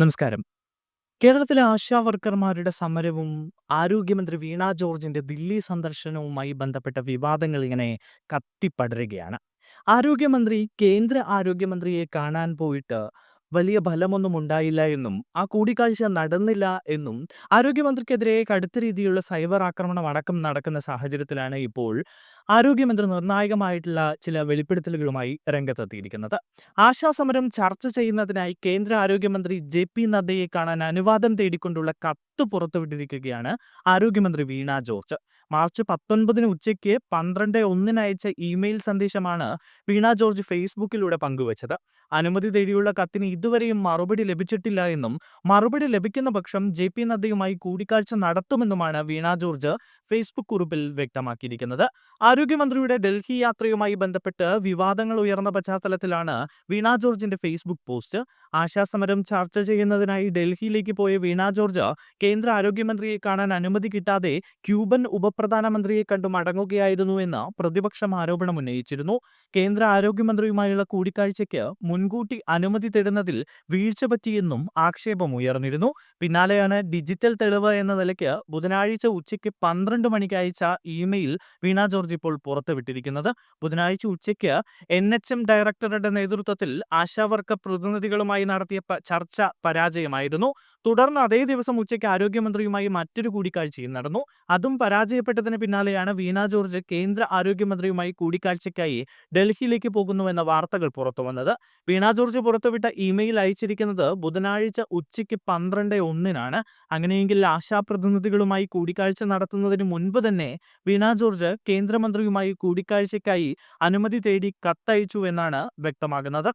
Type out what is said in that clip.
നമസ്കാരം. കേരളത്തിലെ ആശാ വർക്കർമാരുടെ സമരവും ആരോഗ്യമന്ത്രി വീണ ജോർജിന്റെ ദില്ലി സന്ദർശനവുമായി ബന്ധപ്പെട്ട വിവാദങ്ങൾ ഇങ്ങനെ കത്തിപ്പടരുകയാണ്. ആരോഗ്യമന്ത്രി കേന്ദ്ര ആരോഗ്യമന്ത്രിയെ കാണാൻ പോയിട്ട് വലിയ ഫലമൊന്നും ഉണ്ടായില്ല എന്നും ആ കൂടിക്കാഴ്ച നടന്നില്ല എന്നും ആരോഗ്യമന്ത്രിക്കെതിരെ കടുത്ത രീതിയിലുള്ള സൈബർ ആക്രമണം അടക്കം നടക്കുന്ന സാഹചര്യത്തിലാണ് ഇപ്പോൾ ആരോഗ്യമന്ത്രി നിർണായകമായിട്ടുള്ള ചില വെളിപ്പെടുത്തലുകളുമായി രംഗത്തെത്തിയിരിക്കുന്നത്. ആശാസമരം ചർച്ച ചെയ്യുന്നതിനായി കേന്ദ്ര ആരോഗ്യമന്ത്രി ജെ പി നദ്ദയെ കാണാൻ അനുവാദം തേടിക്കൊണ്ടുള്ള കത്ത് പുറത്തുവിട്ടിരിക്കുകയാണ് ആരോഗ്യമന്ത്രി വീണ ജോർജ്. മാർച്ച് പത്തൊൻപതിന് ഉച്ചയ്ക്ക് പന്ത്രണ്ട് ഒന്നിന് അയച്ച ഇമെയിൽ സന്ദേശമാണ് വീണ ജോർജ് ഫേസ്ബുക്കിലൂടെ പങ്കുവച്ചത്. അനുമതി തേടിയുള്ള കത്തിന് ഇതുവരെയും മറുപടി ലഭിച്ചിട്ടില്ല എന്നും മറുപടി ലഭിക്കുന്ന പക്ഷം ജെ പി നദ്ദയുമായി കൂടിക്കാഴ്ച നടത്തുമെന്നുമാണ് വീണ ജോർജ് ഫേസ്ബുക്ക് കുറിപ്പിൽ വ്യക്തമാക്കിയിരിക്കുന്നത്. ആരോഗ്യമന്ത്രിയുടെ ഡൽഹി യാത്രയുമായി ബന്ധപ്പെട്ട് വിവാദങ്ങൾ ഉയർന്ന പശ്ചാത്തലത്തിലാണ് വീണ ജോർജിന്റെ ഫേസ്ബുക്ക് പോസ്റ്റ്. ആശാസമരം ചർച്ച ചെയ്യുന്നതിനായി ഡൽഹിയിലേക്ക് പോയ വീണ ജോർജ് കേന്ദ്ര ആരോഗ്യമന്ത്രിയെ കാണാൻ അനുമതി കിട്ടാതെ ക്യൂബൻ ഉപപ്രധാനമന്ത്രിയെ കണ്ടു മടങ്ങുകയായിരുന്നു എന്ന് പ്രതിപക്ഷം ആരോപണം ഉന്നയിച്ചിരുന്നു കേന്ദ്ര ആരോഗ്യമന്ത്രിയുമായുള്ള കൂടിക്കാഴ്ചയ്ക്ക് മുൻകൂട്ടി അനുമതി തേടുന്നതിൽ വീഴ്ച പറ്റിയെന്നും ആക്ഷേപം ഉയർന്നിരുന്നു പിന്നാലെയാണ് ഡിജിറ്റൽ തെളിവ് എന്ന നിലയ്ക്ക് ബുധനാഴ്ച ഉച്ചയ്ക്ക് പന്ത്രണ്ട് മണിക്ക് അയച്ച ഇമെയിൽ വീണ ജോർജ് ഇപ്പോൾ പുറത്തുവിട്ടിരിക്കുന്നത്. ബുധനാഴ്ച ഉച്ചയ്ക്ക് എൻ എച്ച് എം ഡയറക്ടറുടെ നേതൃത്വത്തിൽ ആശാവർക്ക പ്രതിനിധികളുമായി നടത്തിയ ചർച്ച പരാജയമായിരുന്നു. തുടർന്ന് അതേ ദിവസം ഉച്ചയ്ക്ക് ആരോഗ്യമന്ത്രിയുമായി മറ്റൊരു കൂടിക്കാഴ്ചയും നടന്നു. അതും പരാജയപ്പെട്ടതിന് പിന്നാലെയാണ് വീണ ജോർജ് കേന്ദ്ര ആരോഗ്യമന്ത്രിയുമായി കൂടിക്കാഴ്ചയ്ക്കായി ഡൽഹിയിലേക്ക് പോകുന്നുവെന്ന വാർത്തകൾ പുറത്തുവന്നത്. വീണ ജോർജ് പുറത്തുവിട്ട ഇമെയിൽ അയച്ചിരിക്കുന്നത് ബുധനാഴ്ച ഉച്ചയ്ക്ക് പന്ത്രണ്ട് ഒന്നിനാണ്. അങ്ങനെയെങ്കിൽ ആശാപ്രതിനിധികളുമായി കൂടിക്കാഴ്ച നടത്തുന്നതിന് മുൻപ് തന്നെ വീണ ജോർജ് കേന്ദ്രമന്ത്രിയുമായി കൂടിക്കാഴ്ചയ്ക്കായി അനുമതി തേടി കത്തയച്ചു എന്നാണ് വ്യക്തമാകുന്നത്.